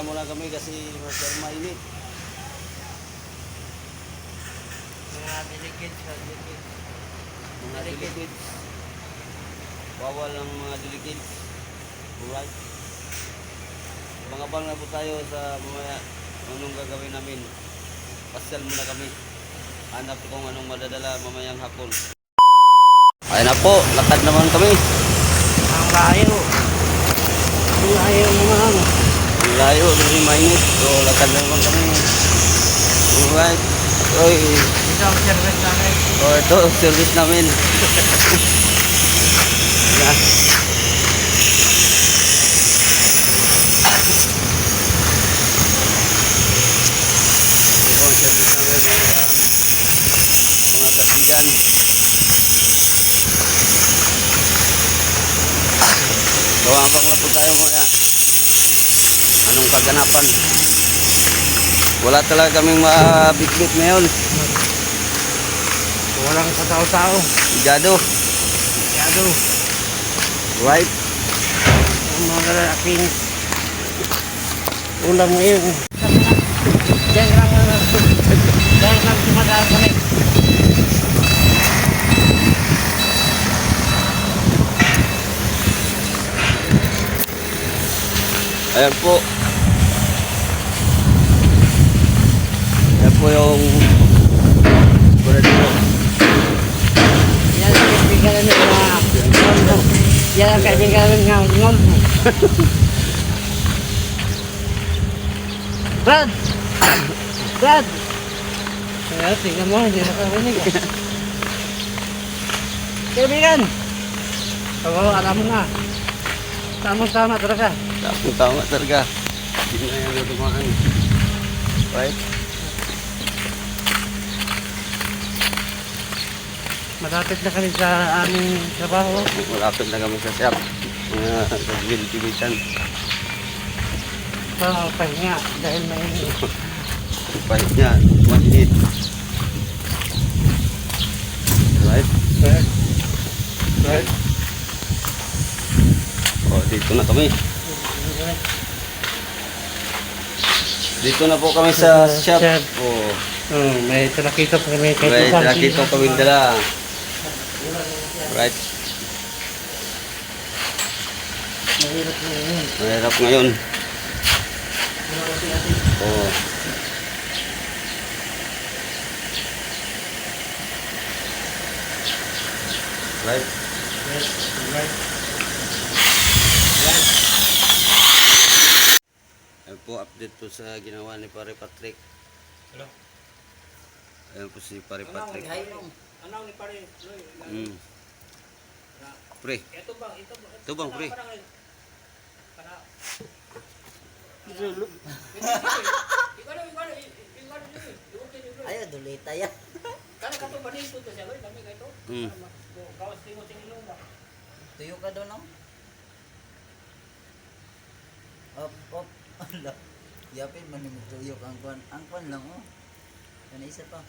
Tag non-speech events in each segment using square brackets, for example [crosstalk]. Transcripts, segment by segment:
Ipahinga muna kami kasi masyadong mainit. Mga delicate sa delicate. Mga Delicate. Bawal ang mga delicates. Alright. Mangabang na po tayo sa mamaya anong gagawin namin. Pasyal muna kami. Hanap kung anong madadala mamayang hapon. Ayun na po, lakad naman kami. Ang layo. Ang layo mga ano. Ang layo, kasi mainit. So, lakad naman kami. Alright. Oy, Ito ang service namin. [laughs] oh, ito. Yan. Ang service namin mga kasigan. Gawambang lang po tayo mga anong kaganapan. Wala talaga kaming mabitbit ngayon. Walang katao-tao. Gado. Yado. Right. Ang mga lalaking ulam ngayon. Diyan lang ano. Diyan lang sumadaan kami. Ayan po. Yung Buradero. Yan ang kaibigan namin mga ngombo. Yan ang kaibigan namin ngombo. Brad! Brad! Kaya tingnan mo, hindi nakarinig. eh. Kaibigan! Oo, alam mo na. Tamang-tama talaga. Tapos tama talaga. Hindi na yan natumaan. Right? Malapit na kami sa aming trabaho. Malapit na kami sa shop. Kagbil-kibitan. Sa pahinga dahil may Pahit niya. Manhit. Right? Brad. Brad. O, dito na kami. Dito na po kami sa shop. Oh, Hmm, may pa kami right. Nakita ko kami dala. Right. Mahirap na yun. Mahirap ngayon. Oh. Right. Ayan po, update po sa ginawa ni Pare Patrick. Hello? Ayan po si Pare Patrick. Ano ni pare? Mm. Pre, Ito ba? Ito ba? ito bang pre? Ayo dulita ya. Mm. Tuyo ka doon no? Op, op. [laughs] Ala. Yapin man ni tuyo ang kwan. Ang kwan lang oh. Kana isa pa.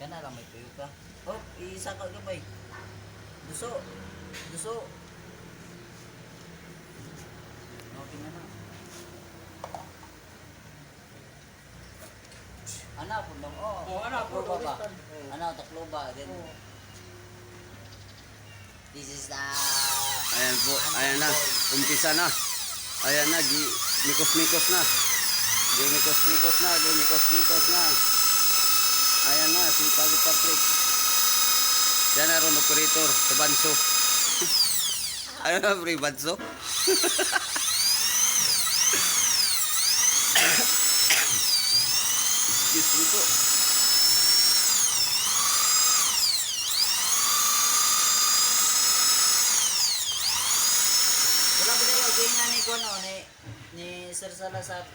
Kana lang may tuyo ka. Op, isa ka gabay. Duso. Duso. Okay na na. Ana po lang oh. Oh, ana po, ba? listan. Ana taklo ba? Then, This is the Ayan po, ayan na. Umpisa na. Ayan na, gi mikos-mikos na. Gi mikos-mikos na, gi mikos-mikos na. Ayan na, si Pagi Patrick. Yan na ron, operator, sa Banso. [laughs] ano na, pre, Banso? Excuse me po. Wala ba tayo gawin na ni Kono ni ni Sir Salazar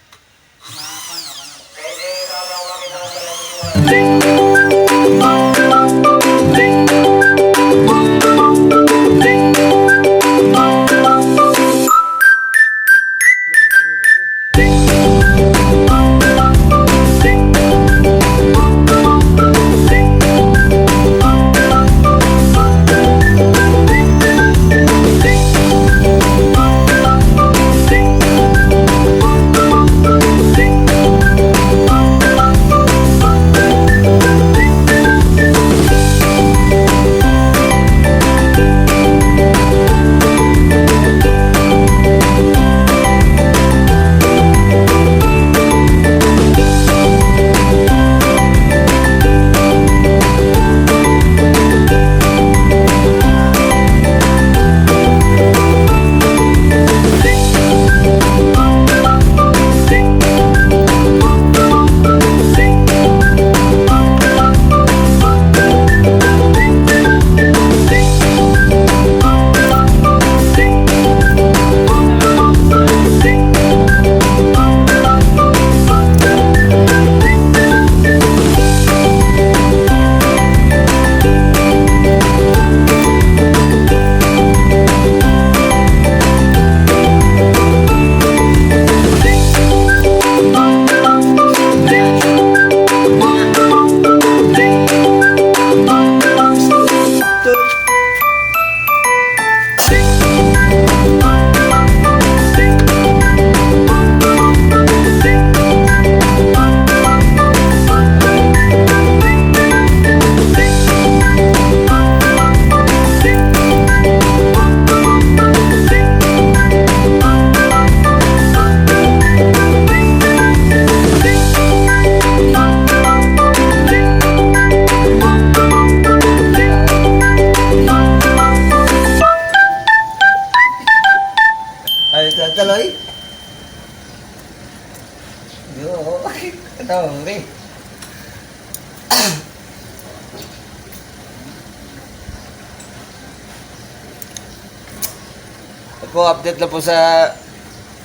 Update lang po sa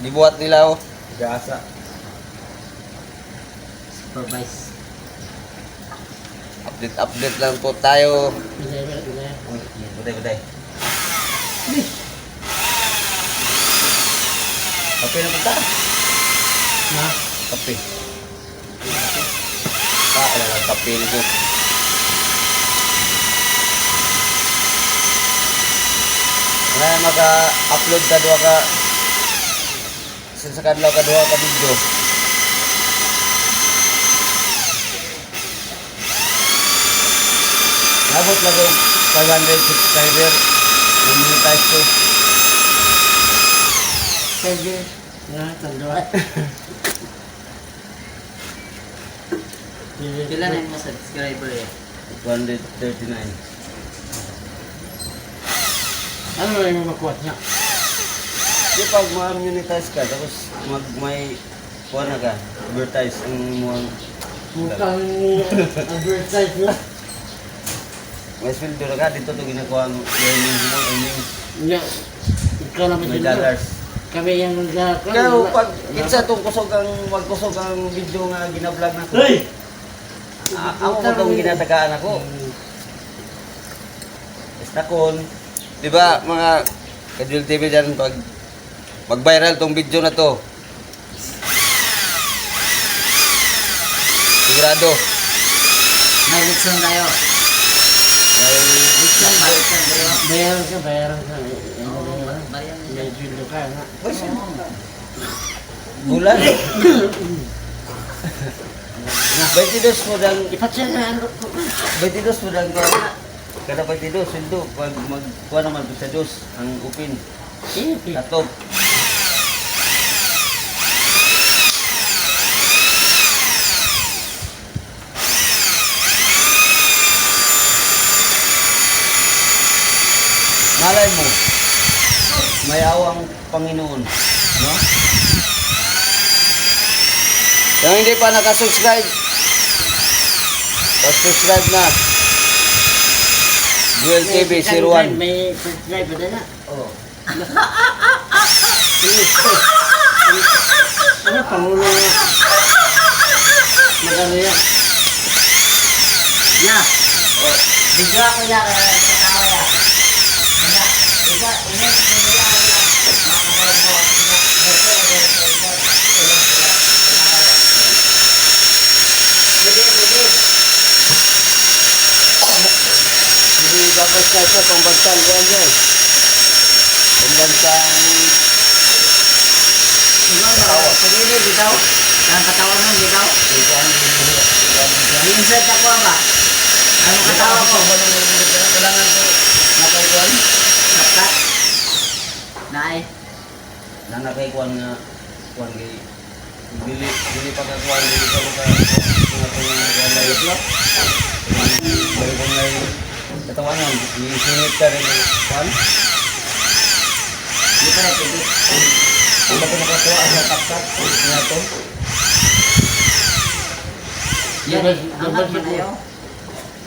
gibuhat nila, oh. Gasa. Supervise. Update, update lang po tayo. Buday, buday. Kape na punta. Na? Kape. Ah, ano lang, kape nito. Nga maka-upload ka duha ka sa kadlaw ka duha ka video. Nabot lang ko 500 subscriber. Monetize ko. Pwede. Na, tandua. Bilay, Pila na yung mga subscriber eh? 239. Ano na yung makuha niya? Di pag ma-monetize ka, tapos mag may kuha na ka, advertise ang mga Mukhang advertise na. may sweldo na ka, dito to ginagawa ang earning mo, earning, Nga, ikaw naman may sila. dollars. Kami yung nag- Kaya pag kinsa tong kusog ang magkusog ang video nga gina-vlog na ko. Hey! ako mo tong ginatagaan ako. Basta kon, di ba mga Kadil TV dyan, pag mag-viral tong video na to, sigurado, May litson tayo. may Litson, litson tayo. Bayaran ka, bayaran ka. Oo, bayan na May siya. sweldo ka, nga. bulan. 22 mo dang Ipatsya na ano ko. 22 mo dang kada 22 sweldo pag magkuha naman sa dos ang upin Sige. katop Malay mo, may awang Panginoon, no? Yung hindi pa nakasubscribe, subscribe na. Duel TV May- 01. May subscriber na na. Oh. Ano, pangulo na. Magano yan? Ya. Bigla ko ya kaya katawa ya. Wala. Bigla, ini bigla ko ya. Makakawal mo. Bigla, bigla, bigla, bigla. Bigla, bigla. Hindi dapat na ito pambansang kuhan dyan. Pambansang Siguro na, bitaw. Ang katawa mo bitaw. kuhan Minsan ako ba? Ano katawa ko? Kailangan ko nakay Sapat. Naay. Na nakay kuhan nga kuhan kay Dili, dili pa ka kuhan, dili pa ka mga kuhan nga galay. Dili ko nga katawanan, isinit ka rin kuhan. Di pa rin pwede. Kung ba ito makakuha sa tapkat, nga to. Yan, Diba- angat diba mo na siguro? yun.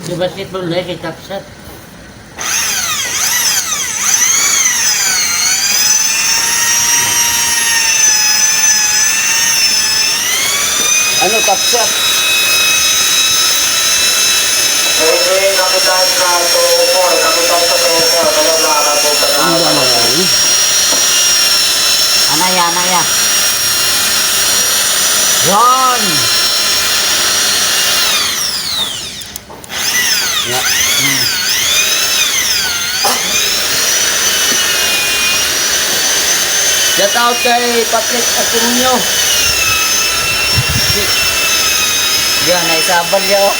Di basketball na kay Tapsat. Ano, tapsat? Pwede kapitan sa Tupol, kapitan sa Tupol, kaya nakakapot ka na. Ano ba naman? Anaya, anaya. Yon! Nga. Shout out kay Patrick Acuño. Yan, naisabal niya oh.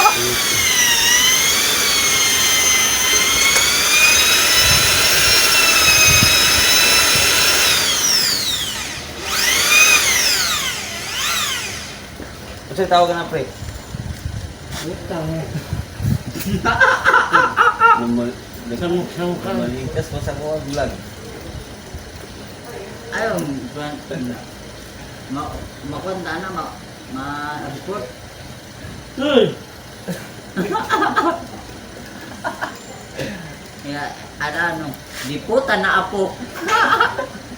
[laughs] Ano yung tawag na pre? Utang. Samok-samok ka. Namalikas mo sa kuha vlog. Ayun, ma makwanta na, ma ma-report. Hey! [laughs] Kaya, ano, [laughs]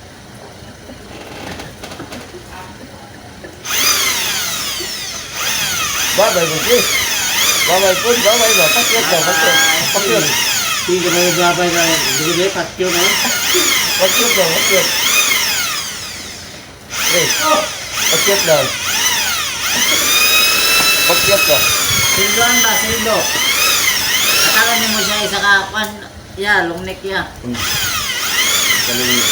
ano, di puta na apo. Babay mo, please. Babay po, babay ba? Pakyat ka, pakyat. Pakyat. Hindi ka may babay na. Hindi ka patyo na. Pakyat ka, pakyat. Please. Pakyat lang. Pakyat ka. Sildoan ba, sildo? Akala niyo mo siya isa ka, pan, ya, long neck ya. Galing mo.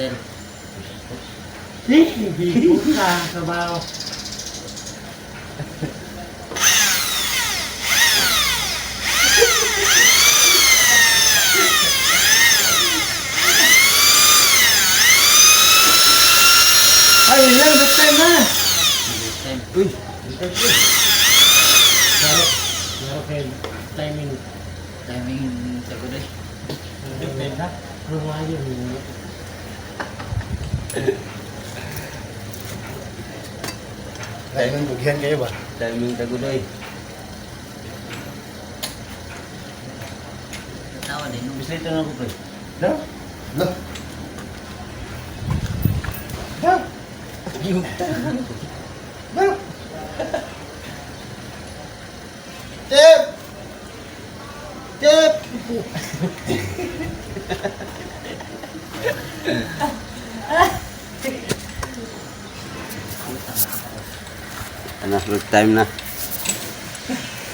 Oh. Power cell. Hindi puta sa baho. Ay, ilang good time na. Time. Uy, good time. Laro, laro kayo. Timing. Timing sa guday. Good time na. Rumayo. Timing bugyan kayo ba? Timing tagudoy. Tawa din. Bislito na ako, pre. No? No? No? No? Tip! Tip! Good time na.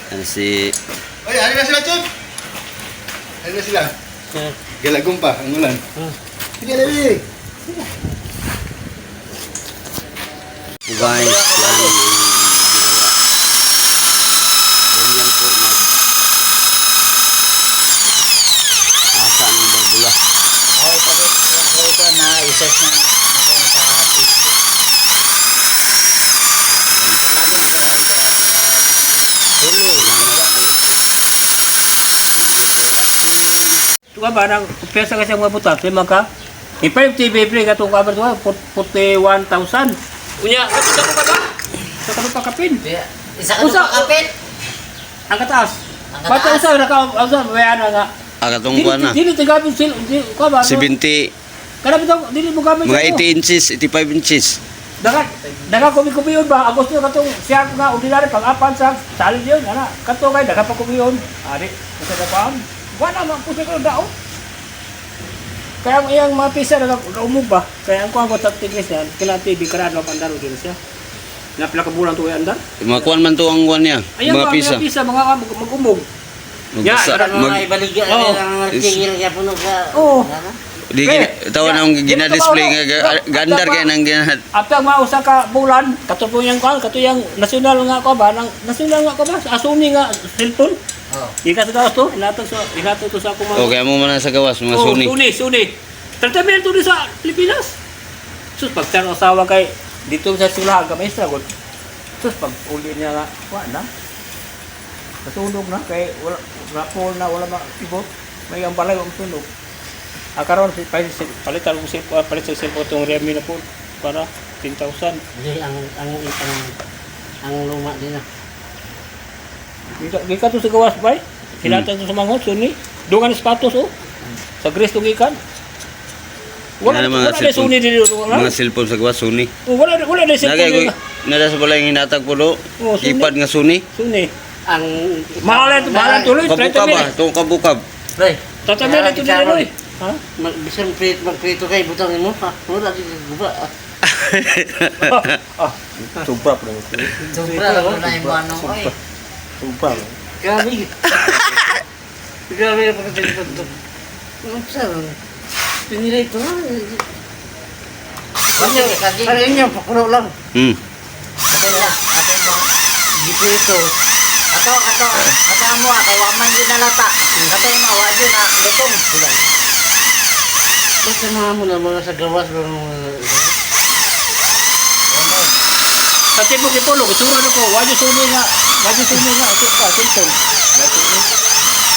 Ano si... Oy, ano na sila, Chip? Ano na sila? Galagong pa, ang ulan. Sige, Levi! Guys, yan Tuwa ba nang pesa kasi ang mga butas, lima ka? I-5 TV free katong kabar tuwa, 41,000. Unya, kato ko ba ba? Sa kato pa kapin. Isa ka Usa- pa kapit. Ang kataas. Ang Bata kataas. usa naka usa wala na nga. Ah, katong kuha na. Dili tigapin sil, di ba? 70, Kada bitaw dili mo gamit. mga 80 inches, 85 inches. Daga daga ko kumiyon ba? Agos niyo katong siya nga ordinary pang apan sa salid yun. Ana, kato kay daga pa kumiyon. Ari, kasi na pa. Wala man po siya dao. Kaya ang iyang mga pisa na umog ba? Kaya ang kuha ko sa tigis yan, kailangan TV karado ang andaro din siya. Napila ka bulan tuwa andar. Mga kuhan man to ang kuhan niya. Ayan Mga pisa. mga pisa, mga mag- mag-umog. Ya, Magsa, karang mag, ibaligya Oh. ang tingil kaya puno sa... Oo. di Pre, gina, tawa na ang ya, gina-display dito nga, gandar pa. nang gina, After mga usa ka bulan, kato po yung kwan, kato yung national nga ko ba, nang national nga ko ba, asumi nga cellphone. Oh. Ika sa gawas to, inato sa inato to sa ako o kaya mo man sa gawas, mga Oh, suni. Suni, Suni. Tratamento din sa Pilipinas. Sus, pag ang asawa kay dito sa sulahan ka may struggle. Sus, pag uli niya nga, wala na. Nasunog na, kay wala, rapol na, wala makibot. May ang balay, ang tunog. Ah, karon palit palitan ko silpo, palit sa silpo itong Realme na po para 10,000. Hindi, ang, ang, ang, ang luma din na. Gika, gika to sa gawas bay. Hinatan to sa manghot, suni. Dungan sapatos oh. Sa Greece to gikan. Wala, Ano mga na cellphone? suni dito. Wala, Mga cellphone sa gawas, suni. Oh, wala, wala na Nagay ko, cellphone. nada sa balay hinatag po do. Oh, suni. Ipad nga suni. Suni. Ang... Mahalan, mahalan tuloy. Kabuka ba? Itong kabukab. Pre, Tatabi na ito din Loy. Ha? bisang prito, magprito kay butangin mo, ha? Wala, di guba. Ah, sobra pa lang. Sobra, wala na yung ano, lang. Grabe. Grabe na pagkatalipan to. Ang sarang. Pinira ito ha. Ano, ano inyo, pakulo lang. Hmm. Ato lang, ato mo. Gipo ito. Ato, ato, ato mo ah, kay waman din nalata. Ato mo, wa din ah, lekong. Wala. Basta mga mo na mga sa gawas. Mga, Pati mo kipulog, itura na ko. Wadi sumi nga. Wadi sumi nga. Ito pa. Wadi sumi.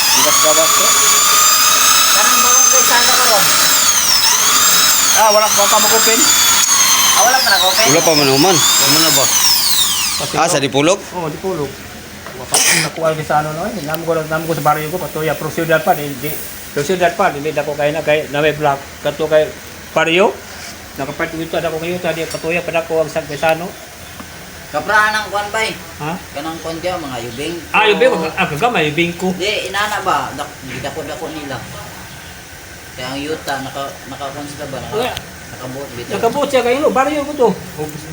Hindi ka gawas ko. Kanang barangay sana ko ron. Ah, wala pa pa mag-open. Ah, wala pa nag-open. Wala pa man human. Wala na ba? Ah, sa dipulog? Oo, oh, dipulog. Nakuha ko sa ano no, eh. Namo ko namo ko sa baryo ko patuya pro ciudad pa di di pro ciudad pa di dako kay na kay na may block kato kay baryo. Nakapart dito dako kayo tadi patuya pa dako ang sagpesano. Kaprahan ng kwan bay. Ha? Kanang kwan diya, mga yubing. Ah, yung bing, ah, kagamay, yung bing ko. Di, inana ba? Dak, dako-dako nila. Kaya ang yuta, naka, naka-kwan sila ba? Naka, nakabuot bitaw. Nakabuot siya kayo, baryo ko to.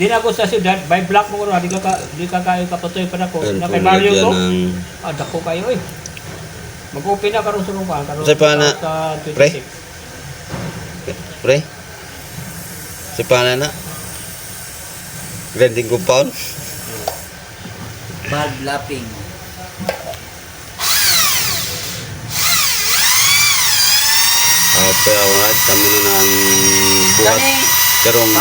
Di na ako sa ciudad, by block mo ko, di ka di ka kayo kapatuloy pa na ko. Na kay baryo ko. Ah, dako kayo eh. Mag-open na karon sa rumah, karon Sa pa na, sa pre? 26. Pre? Si pana na? Granding compound? Bulb lapping. Apa awat kami na ang buhat karong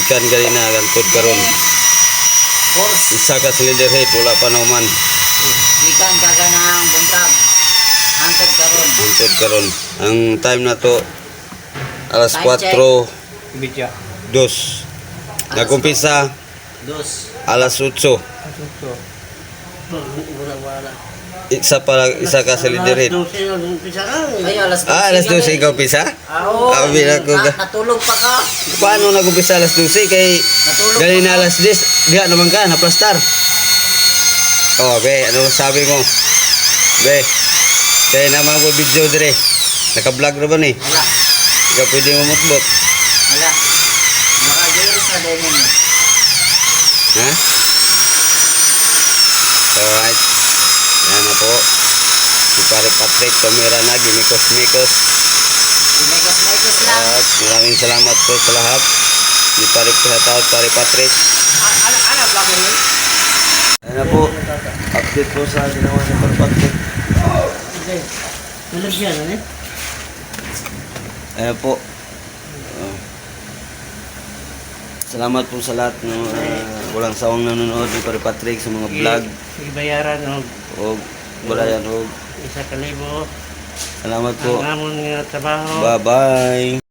ikan gali na gantod karon isa ka cylinder head wala pa na man ikan kaganang buntag. Hantod karon. gantod karon ang time na to alas Time 4 check. Ibidya. dos nagumpisa Dos. alas 8 Asuso. isa pa isa ka cylinder head Ay, alas ah alas 12 ikaw pisa Oo. Ah, bila ko ga- natulog pa ka. paano nagumpisa alas 12 kay Natulog gali pa na alas 10 diha naman ka naplastar oh be ano sabi mo be kaya naman ko video dire naka-vlog na ba ni Wala. Ikaw pwede mo mutbot. Wala. Naka-virus na din yun. eh. Ha? Alright. Yan na po. Pare Patrick, kamera na, gimikos-mikos. Imekos-mekos lang. At maraming salamat po sa lahat. Ni Pare Shoutout, Pare Patrick. Ano, ano, vlog mo yun? Yan na po. Update po sa ginawa ni Pare Patrick. Tulog yan, ano eh? Ayan po. Oh. Salamat po sa lahat ng walang sawang nanonood ni Pare Patrick sa mga vlog. Sige bayaran og O wala yan. O, isa ka libo salamat po. ang amon nga trabaho. Bye-bye.